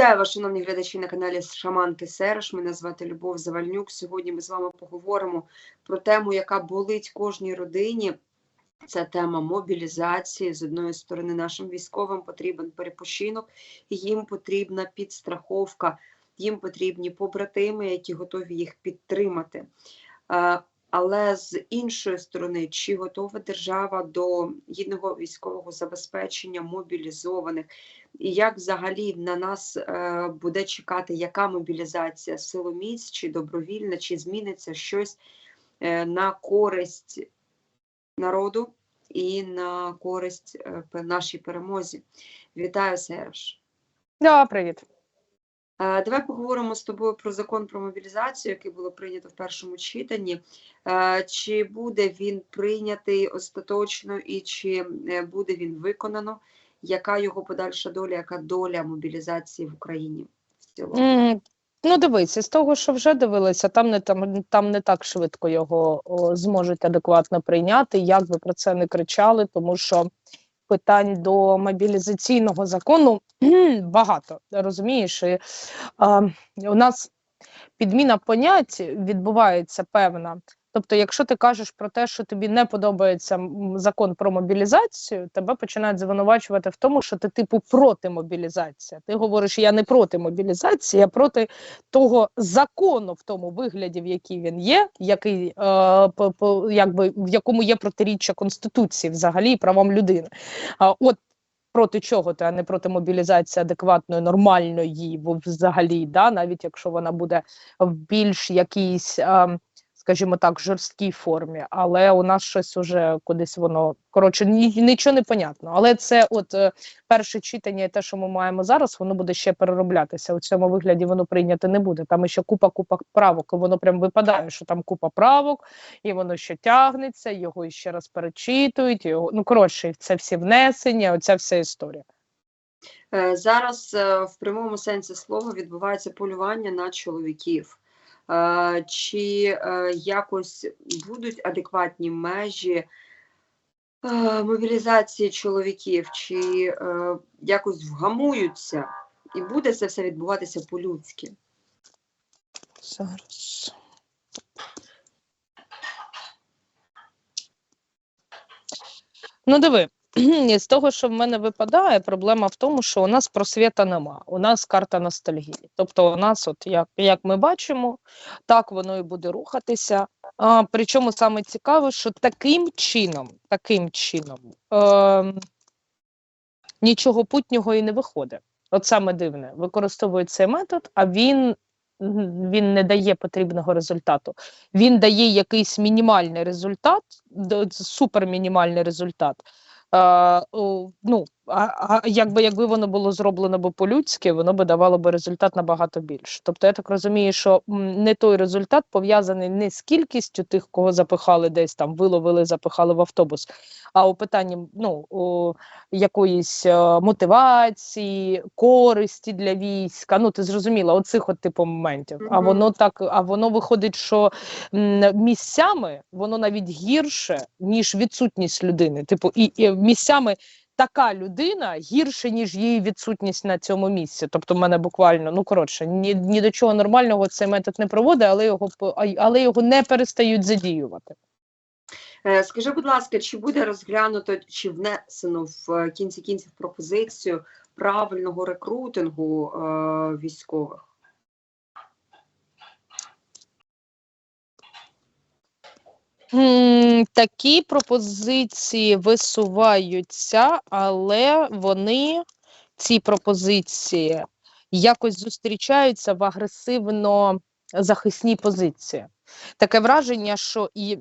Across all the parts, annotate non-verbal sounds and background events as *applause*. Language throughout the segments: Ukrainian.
Вітаю вас, шановні глядачі на каналі Шаманки Сереш. Мене звати Любов Завальнюк. Сьогодні ми з вами поговоримо про тему, яка болить кожній родині. Це тема мобілізації. З одної сторони, нашим військовим потрібен перепочинок, їм потрібна підстраховка, їм потрібні побратими, які готові їх підтримати. Але з іншої сторони, чи готова держава до гідного військового забезпечення мобілізованих? І як взагалі на нас е, буде чекати, яка мобілізація силоміць, чи добровільна, чи зміниться щось е, на користь народу і на користь е, нашій перемозі? Вітаю, Серж. Да, привіт. Давай поговоримо з тобою про закон про мобілізацію, який було прийнято в першому читанні. Чи буде він прийнятий остаточно і чи е, буде він виконано? Яка його подальша доля, яка доля мобілізації в Україні в цілому? Ну, дивись, із того, що вже дивилися, там не там, там не так швидко його о, зможуть адекватно прийняти, як би про це не кричали, тому що питань до мобілізаційного закону багато. Розумієш, і, а, у нас підміна понять відбувається певна. Тобто, якщо ти кажеш про те, що тобі не подобається закон про мобілізацію, тебе починають звинувачувати в тому, що ти типу проти мобілізації. Ти говориш, я не проти мобілізації, я проти того закону в тому вигляді, в який він є, який е, по, по, якби в якому є протиріччя конституції, взагалі і правам людини. А от проти чого ти, а не проти мобілізації адекватної, нормальної, взагалі, да, навіть якщо вона буде в більш якійсь. Е, скажімо так, жорсткій формі, але у нас щось уже кудись воно коротше ні, нічого не понятно. Але це, от е, перше читання, те, що ми маємо зараз, воно буде ще перероблятися. У цьому вигляді воно прийняти не буде. Там ще купа купа правок, і воно прям випадає, що там купа правок, і воно ще тягнеться, його ще раз перечитують. Його ну коротше, це всі внесення, оця вся історія. Е, Зараз е, в прямому сенсі слова відбувається полювання на чоловіків. Е, Чи е, якось будуть адекватні межі е, мобілізації чоловіків, чи якось вгамуються, і буде це все відбуватися по-людськи? Зараз. Ну, диви, з того, що в мене випадає, проблема в тому, що у нас просвіта нема. У нас карта ностальгії. Тобто, у нас, от як, як ми бачимо, так воно і буде рухатися. А, причому саме цікаве, що таким чином, таким чином е, нічого путнього і не виходить. От саме дивне, використовують цей метод, а він, він не дає потрібного результату. Він дає якийсь мінімальний результат, супермінімальний результат. Е, о, ну, а, а якби, якби воно було зроблено би по-людськи, воно би давало би результат набагато більше. Тобто, я так розумію, що не той результат пов'язаний не з кількістю тих, кого запихали десь там, виловили, запихали в автобус, а у питанні ну, о, якоїсь е, мотивації, користі для війська. Ну, ти зрозуміла, оцих от типу моментів. А воно так, а воно виходить, що місцями воно навіть гірше, ніж відсутність людини. Типу, і, і місцями така людина гірше, ніж її відсутність на цьому місці. Тобто, в мене буквально, ну коротше, ні, ні до чого нормального цей метод не проводить, але його але його не перестають задіювати. Е, Скажи, будь ласка, чи буде розглянуто чи внесено в е, кінці кінців пропозицію правильного рекрутингу е, військових? Такі пропозиції висуваються, але вони, ці пропозиції, якось зустрічаються в агресивно захисній позиції. Таке враження, що і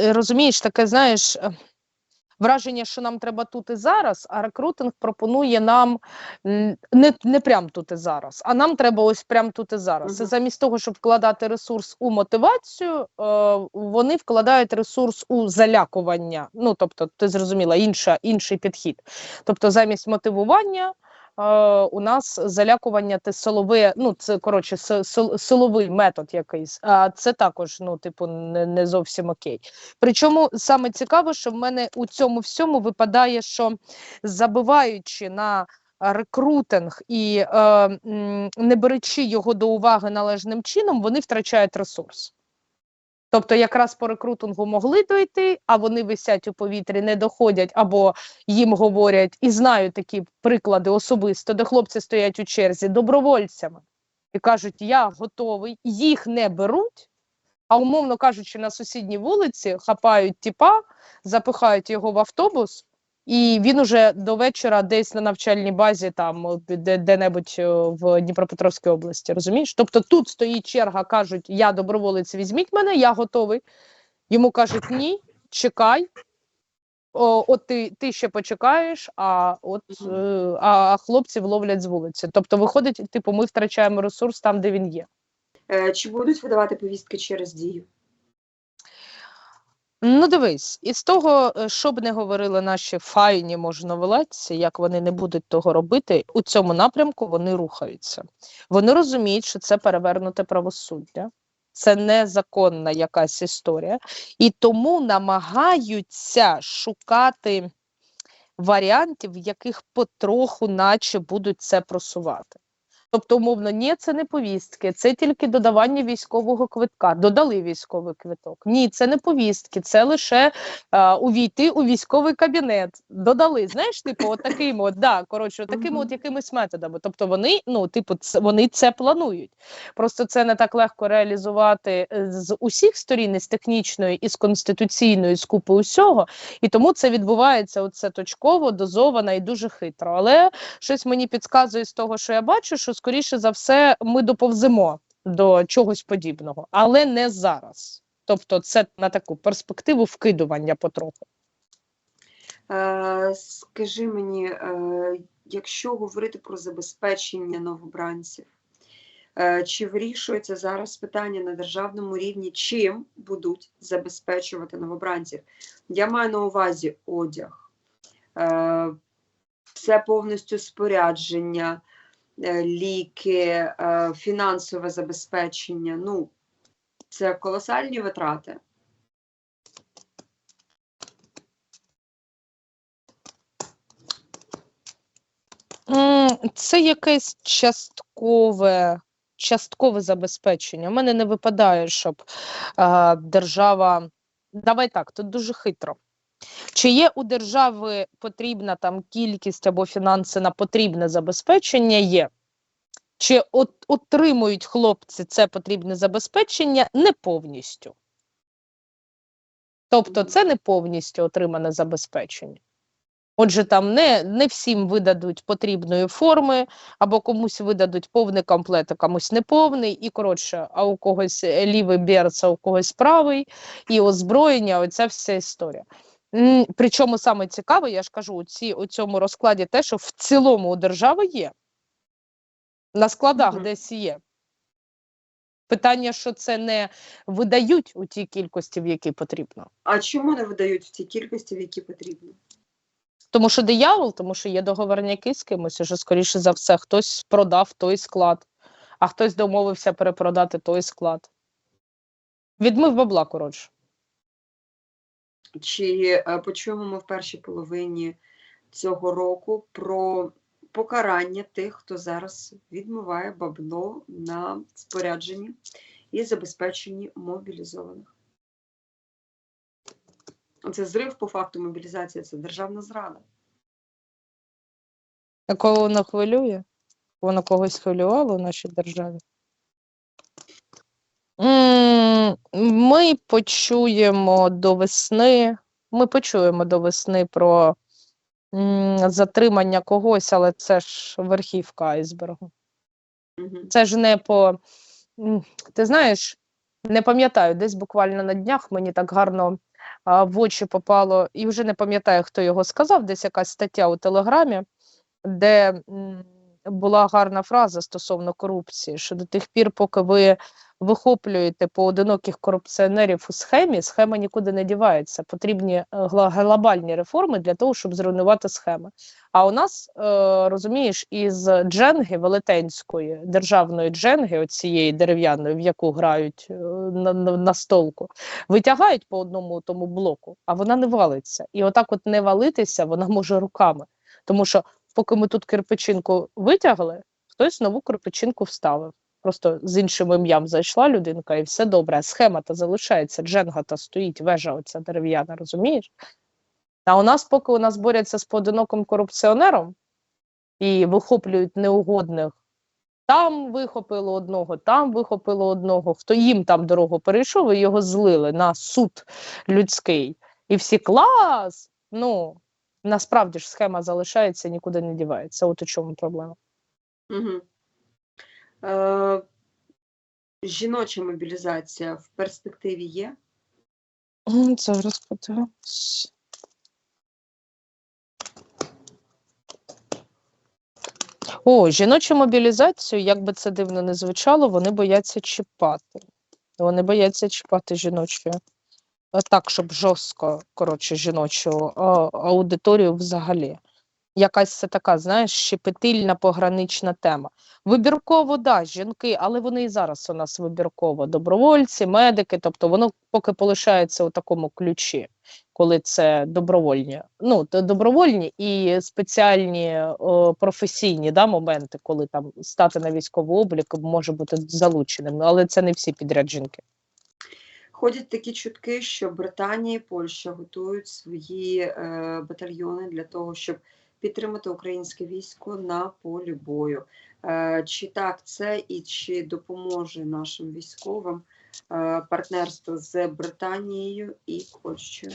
розумієш, таке, знаєш, враження, що нам треба тут і зараз, а рекрутинг пропонує нам не, не прям тут і зараз, а нам треба ось прям тут і зараз. І замість того, щоб вкладати ресурс у мотивацію, е, вони вкладають ресурс у залякування. Ну, тобто, ти зрозуміла, інша, інший підхід. Тобто, замість мотивування. Е, У нас залякування те силове, ну це коротше си- силовий метод якийсь. А це також, ну, типу, не, не зовсім окей. Причому саме цікаво, що в мене у цьому всьому випадає, що забиваючи на рекрутинг і е, не беручи його до уваги належним чином, вони втрачають ресурс. Тобто, якраз по рекрутингу могли дойти, а вони висять у повітрі, не доходять, або їм говорять, і знаю такі приклади особисто, де хлопці стоять у черзі добровольцями і кажуть, я готовий, їх не беруть, а умовно кажучи, на сусідній вулиці хапають тіпа, запихають його в автобус, і він уже до вечора десь на навчальній базі, там де, де-небудь е, в Дніпропетровській області. Розумієш? Тобто тут стоїть черга, кажуть, я доброволець, візьміть мене, я готовий. Йому кажуть, ні, чекай. О, от ти, ти ще почекаєш, а от е, а, а хлопців ловлять з вулиці. Тобто, виходить, типу, ми втрачаємо ресурс там, де він є. Е, Чи будуть видавати повістки через дію? Ну, дивись, із того, е, що б не говорили наші файні можновладці, як вони не будуть того робити, у цьому напрямку вони рухаються. Вони розуміють, що це перевернуте правосуддя, це незаконна якась історія, і тому намагаються шукати варіантів, в яких потроху, наче будуть це просувати. Тобто, умовно, ні, це не повістки, це тільки додавання військового квитка. Додали військовий квиток. Ні, це не повістки, це лише е, увійти у військовий кабінет. Додали. Знаєш, типу, от такими от, да, коротше, от такими от якимись методами. Тобто вони, ну, типу, це, вони це планують. Просто це не так легко реалізувати е, з усіх сторін, і з технічної, і з конституційної, з купи усього. І тому це відбувається оце точково, дозовано і дуже хитро. Але щось мені підказує з того, що я бачу, що скоріше за все ми доповземо до чогось подібного, але не зараз. Тобто, це на таку перспективу вкидування потроху. Е, Скажи мені, е, якщо говорити про забезпечення новобранців, е, чи вирішується зараз питання на державному рівні, чим будуть забезпечувати новобранців? Я маю на увазі одяг, е, це повністю спорядження, ліки, е, фінансове забезпечення. Ну, це колосальні витрати. Це якесь часткове, часткове забезпечення. У мене не випадає, щоб е, держава. Давай так, тут дуже хитро. Чи є у держави потрібна там кількість або фінанси на потрібне забезпечення? Є. Чи от, отримують хлопці це потрібне забезпечення не повністю? Тобто це не повністю отримане забезпечення. Отже, там не, не всім видадуть потрібної форми, або комусь видадуть повний комплект, а комусь неповний, і коротше, а у когось лівий берц, а у когось правий, і озброєння, оця вся історія. Причому саме цікаве, я ж кажу, у, ці, у цьому розкладі те, що в цілому у держави є. На складах Мгм. десь є. Питання, що це не видають у тій кількості, в якій потрібно. А чому не видають в тій кількості, в якій потрібно? Тому що диявол, тому що є договорняки з кимось, уже скоріше за все, хтось продав той склад, а хтось домовився перепродати той склад. Відмив бабла, коротше. Чи е, почуємо ми в першій половині цього року про покарання тих, хто зараз відмиває бабло на спорядженні і забезпеченні мобілізованих? Це зрив по факту мобілізації, це державна зрада. А кого воно хвилює? Воно когось хвилювало в нашій державі. М, Ми почуємо до весни. Ми почуємо до весни про затримання когось, але це ж верхівка айсбергу. Це ж не по. Ти знаєш, не пам'ятаю, десь буквально на днях мені так гарно а, в очі попало, і вже не пам'ятаю, хто його сказав, десь якась стаття у Телеграмі, де м, була гарна фраза стосовно корупції, що до тих пір, поки ви вихоплюєте поодиноких корупціонерів у схемі, схема нікуди не дівається. Потрібні е, глобальні реформи для того, щоб зруйнувати схеми. А у нас, е, розумієш, із дженги велетенської державної дженги, оцієї дерев'яної, в яку грають е, на, на, на столку, витягають по одному тому блоку, а вона не валиться. І отак, от не валитися, вона може руками. Тому що поки ми тут кирпичинку витягли, хтось нову кирпичинку вставив. Просто з іншим ім'ям зайшла людинка, і все добре. Схема та залишається, дженга та стоїть, вежа оця дерев'яна, розумієш? А у нас, поки у нас борються з поодиноким корупціонером і вихоплюють неугодних, там вихопило одного, там вихопило одного, хто їм там дорогу перейшов, і його злили на суд людський. І всі клас! Ну, насправді ж схема залишається, нікуди не дівається. От у чому проблема. Угу. Е, жіноча мобілізація в перспективі є? Зараз подивимось. О, жіночу мобілізацію, як би це дивно не звучало, вони бояться чіпати. Вони бояться чіпати жіночу. Так, щоб жорстко, коротше, жіночу аудиторію взагалі. Якась це така, знаєш, щепетильна погранична тема. Вибірково, да, жінки, але вони і зараз у нас вибірково. Добровольці, медики, тобто воно поки полишається у такому ключі, коли це добровольні. Ну, добровольні і спеціальні о, професійні да, моменти, коли там стати на військовий облік може бути залученим, але це не всі підряд жінки. Ходять такі чутки, що Британія і Польща готують свої е, батальйони для того, щоб підтримати українське військо на полі бою. Е, чи так це і чи допоможе нашим військовим е, партнерство з Британією і Польщею?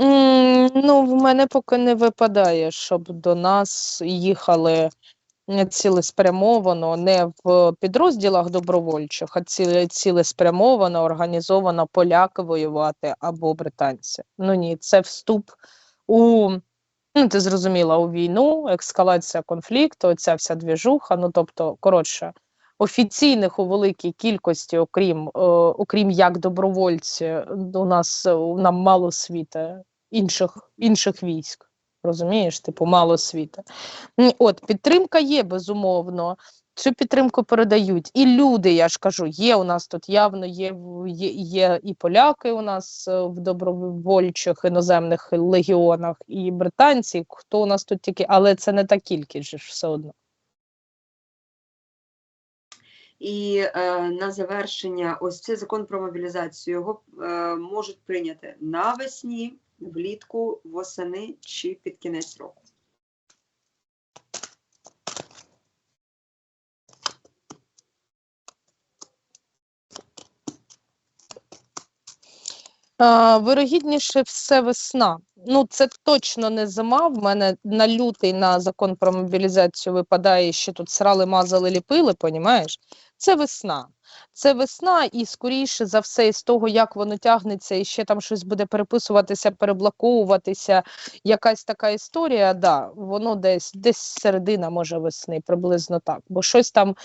М, Ну, в мене поки не випадає, щоб до нас їхали цілеспрямовано, не в підрозділах добровольчих, а ціле, цілеспрямовано, організовано поляки воювати або британці. Ну ні, це вступ у, ну ти зрозуміла, у війну, ескалація конфлікту, ця вся двіжуха. Ну тобто, коротше, офіційних у великій кількості, окрім, е, окрім як добровольці, у нас нам мало світа інших, інших військ. Розумієш, типу, мало світа. От, підтримка є, безумовно. Цю підтримку передають. І люди, я ж кажу, є у нас тут явно є, є, є і поляки у нас е, в добровольчих іноземних легіонах, і британці, хто у нас тут тільки, але це не та кількість ж все одно. І е, на завершення, ось цей закон про мобілізацію його е, можуть прийняти навесні, влітку, восени чи під кінець року. Вирогідніше все весна. Ну, це точно не зима. В мене на лютий на закон про мобілізацію випадає, що тут срали, мазали, ліпили, понімаєш? Це весна. Це весна, і скоріше за все, із того, як воно тягнеться, і ще там щось буде переписуватися, переблоковуватися, якась така історія, да, воно десь, десь середина може весни, приблизно так. Бо щось там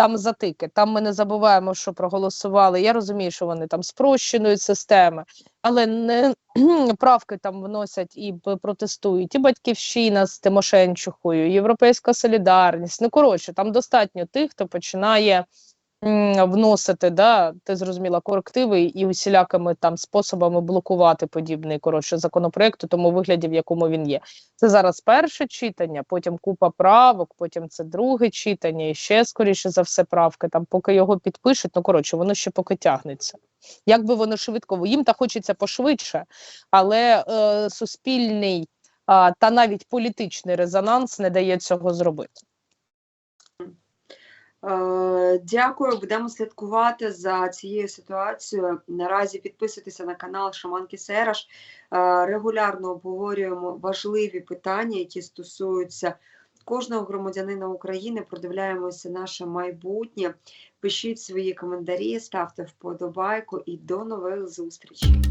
там затики. Там ми не забуваємо, що проголосували. Я розумію, що вони там спрощують системи, але не *clears throat* правки там вносять і протестують. І батьківщина з Тимошенчухою, Європейська солідарність. Ну коротше, там достатньо тих, хто починає. Вносити, да, ти зрозуміла, корективи і усілякими там способами блокувати подібний коротше законопроект у тому вигляді, в якому він є. Це зараз перше читання, потім купа правок, потім це друге читання, і ще скоріше за все правки. Там поки його підпишуть, ну коротше, воно ще поки тягнеться. Як би воно швидко, їм та хочеться пошвидше, але е, суспільний а, та навіть політичний резонанс не дає цього зробити. Е, Дякую, будемо слідкувати за цією ситуацією. Наразі підписуйтеся на канал Шаманки Сераш. Е, Регулярно обговорюємо важливі питання, які стосуються кожного громадянина України. Продивляємося наше майбутнє. Пишіть свої коментарі, ставте вподобайку і до нових зустрічей.